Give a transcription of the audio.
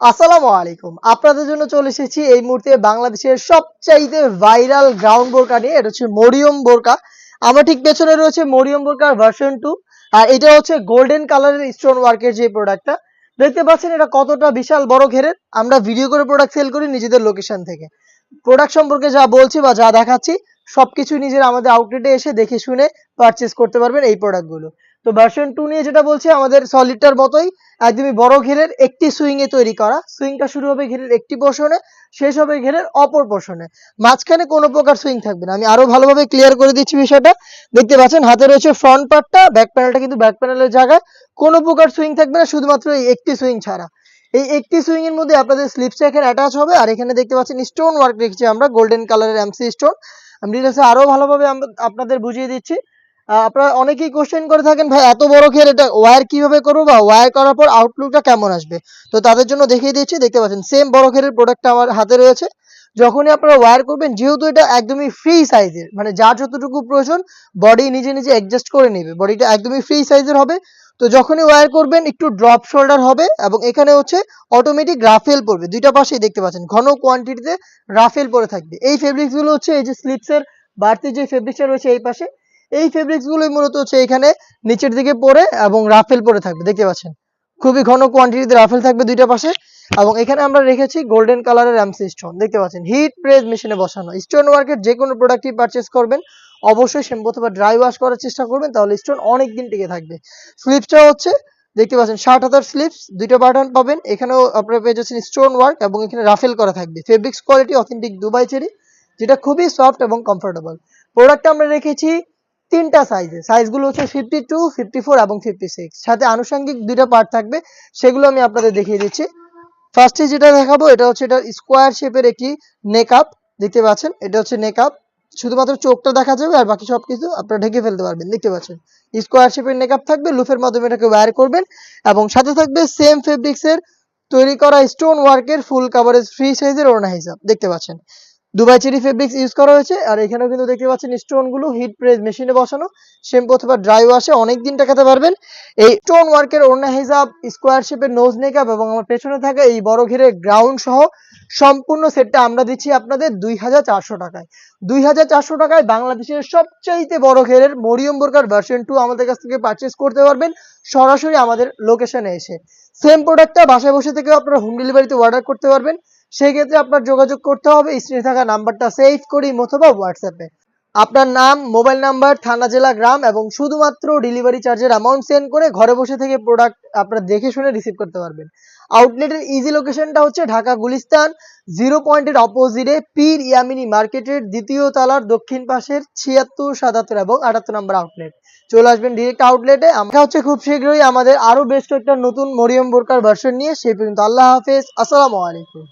আসসালামু আলাইকুম। আপনাদের জন্য চলে এসেছি এই মুহূর্তে বাংলাদেশের সবচাইতে ভাইরাল গ্রাউন্ড বোরকা নিয়ে। এটা হচ্ছে মরিয়ম বোরকা। আমার ঠিক পেছনে রয়েছে মরিয়ম বোরকার ভার্সন টু আর এটা হচ্ছে গোল্ডেন কালারের স্টোন ওয়ার্কের যে প্রোডাক্টটা দেখতে পাচ্ছেন এটা কতটা বিশাল বড় ঘেরের। আমরা ভিডিও করে প্রোডাক্ট সেল করি নিজেদের লোকেশন থেকে। প্রোডাক্ট সম্পর্কে যা বলছি বা যা দেখাচ্ছি, সবকিছু নিজের আমাদের আউটলেটে এসে দেখে শুনে পারচেস করতে পারবেন এই প্রোডাক্টগুলো তো ভার্সন টু নিয়ে যেটা বলছি, আমাদের সলিডটার মতোই একদমই বড় ঘেরের একটি সুইং এ তৈরি করা। সুইংটা শুরু হবে ঘেরের একটি পোর্শনে শেষ হবে ঘেরের অপর পোর্শনে মাঝখানে কোনো প্রকার সুইং থাকবে না। আমি আরও ভালোভাবে ক্লিয়ার করে দিচ্ছি বিষয়টা। দেখতে পাচ্ছেন, হাতে রয়েছে ফ্রন্ট পার্টটা ব্যাক প্যানেলটা কিন্তু ব্যাক প্যানেলের জায়গায়। কোনো প্রকার সুইং থাকবে না, শুধুমাত্র এই একটি সুইং ছাড়া। এই একটি সুইং এর মধ্যে আপনাদের স্লিপসটা এখানে অ্যাটাচ হবে, আর এখানে দেখতে পাচ্ছেন স্টোন ওয়ার্ক রেখেছি আমরা গোল্ডেন কালারের এমসি স্টোন আমি ডিটেলসে আরও ভালোভাবে আপনাদের বুঝিয়ে দিচ্ছি। আপনারা অনেকেই কোশ্চেন করে থাকেন, ভাই, এত বড় ঘের এটা ওয়্যার কীভাবে করব বা ওয়্যার করার পর আউটলুকটা কেমন আসবে? তো তাদের জন্য দেখিয়ে দিচ্ছি, দেখতে পাচ্ছেন সেম বড় ঘেরের প্রোডাক্টটা আমার হাতে রয়েছে। যখনই আপনারা ওয়্যার করবেন, যেহেতু এটা একদমই ফ্রি সাইজের মানে যার যতটুকু প্রয়োজন বডি নিজে নিজে অ্যাডজাস্ট করে নেবে বডিটা একদমই ফ্রি সাইজের হবে। তো যখনই ওয়্যার করবেন, একটু ড্রপ শোল্ডার হবে এবং এখানে হচ্ছে অটোমেটিক রাফেল পড়বে, দুইটা পাশেই দেখতে পাচ্ছেন, ঘন কোয়ান্টিটিতে রাফেল পরে থাকবে। এই ফেব্রিক্সগুলো হচ্ছে, এই যে স্লিপসের বাড়তি যে ফেব্রিক্সটা রয়েছে, এই পাশে এই ফেব্রিক্স গুলোই মূলত হচ্ছে এখানে নিচের দিকে পরে এবং রাফেল পরে থাকবে, দেখতে পাচ্ছেন? খুবই ঘন কোয়ান্টিটিতে রাফেল থাকবে দুইটা পাশে এবং এখানে আমরা রেখেছি গোল্ডেন কালারের এমসি স্টোন দেখতে পাচ্ছেন? হিট প্রেস মেশিনে বসানো। স্টোন ওয়ার্কের যে কোনো প্রোডাক্টই পারচেস করবেন, অবশ্যই শ্যাম্পু অথবা ড্রাই ওয়াশ করার চেষ্টা করবেন, তাহলে স্টোন অনেক দিন টিকে থাকবে। স্লিপসটা হচ্ছে, দেখতে পাচ্ছেন, ষাট হাজার স্লিপস দুইটা বাটন পাবেন, এখানেও আপনারা পেয়ে যাচ্ছেন স্টোন ওয়ার্ক এবং এখানে রাফেল করা থাকবে। Fabrics quality authentic Dubai cherry যেটা খুবই সফট এবং কমফোর্টেবল প্রোডাক্টটা আমরা রেখেছি তিনটা সাইজে সাইজগুলো হচ্ছে ফিফটি টু ফিফটি ফোর এবং ফিফটি সিক্স সাথে আনুষঙ্গিক দুইটা পার্ট থাকবে, সেগুলো আমি আপনাদের দেখিয়ে দিচ্ছি। ফার্স্টে যেটা দেখাবো, এটা হচ্ছে এটা স্কোয়ার শেপের একটি নেকআপ দেখতে পাচ্ছেন? এটা হচ্ছে নেকআপ শুধুমাত্র চোখটা দেখা যাবে আর বাকি সবকিছু আপনারা ঢেকে ফেলতে পারবেন, দেখতে পাচ্ছেন? স্কোয়ার শেপের নেকআপ থাকবে লুফের মাধ্যমে এটাকে ওয়্যার করবেন এবং সাথে থাকবে সেম ফেব্রিক্সের তৈরি করা স্টোন ওয়ার্কের ফুল কাভারেজ ফ্রি সাইজের ওড়না হিসাব দেখতে পাচ্ছেন? দুবাই চেরি ফেব্রিক্স ইউজ করা হয়েছে, আর এখানেও কিন্তু দেখতে পাচ্ছেন স্টোনগুলো হিট প্রেস মেশিনে বসানো শ্যাম্পু অথবা ড্রাই ওয়াশে অনেক দিন টাকাতে পারবেন। এই স্টোন ওয়ার্কের ওড়না হিসাব স্কোয়ার শেপের নোজ নেকআপ এবং আমার পেছনে থাকা এই বড় ঘিরের গ্রাউন্ড সহ সম্পূর্ণ সেটটা আমরা দিচ্ছি আপনাদের দুই হাজার চারশো টাকায়। দুই হাজার চারশো টাকায় বাংলাদেশের সবচাইতে বড় ঘেরের মরিয়ম বোরকার ভার্সন টু আমাদের কাছ থেকে পারচেস করতে পারবেন, সরাসরি আমাদের লোকেশনে এসে। সেম প্রোডাক্টটা বাসায় বসে থেকে আপনারা হোম ডেলিভারিতে অর্ডার করতে পারবেন। সেই ক্ষেত্রে আপনার যোগাযোগ করতে হবে, স্ক্রিনে থাকা নাম্বারটা সেভ করি অথবা হোয়াটসঅ্যাপে আপনার নাম মোবাইল নাম্বার থানা, জেলা, গ্রাম এবং শুধুমাত্র ডেলিভারি চার্জের অ্যামাউন্ট সেন্ড করে ঘরে বসে থেকে প্রোডাক্ট আপনারা দেখে শুনে রিসিভ করতে পারবেন। আউটলেটের ইজি লোকেশনটা হচ্ছে ঢাকা গুলিস্তান জিরো পয়েন্টের অপোজিটে পীর ইয়ামিনী মার্কেটের দ্বিতীয় তলার দক্ষিণ পাশের ছিয়াত্তর, সাতাত্তর এবং আটাত্তর নম্বর আউটলেট চলে আসবেন ডিরেক্ট আউটলেটে আমরা হচ্ছে খুব শীঘ্রই আমাদের আরও বেশ কয়েকটা নতুন মরিয়ম বোরকার ভার্সন নিয়ে। সেই পর্যন্ত আল্লাহ হাফেজ। আসসালামু আলাইকুম।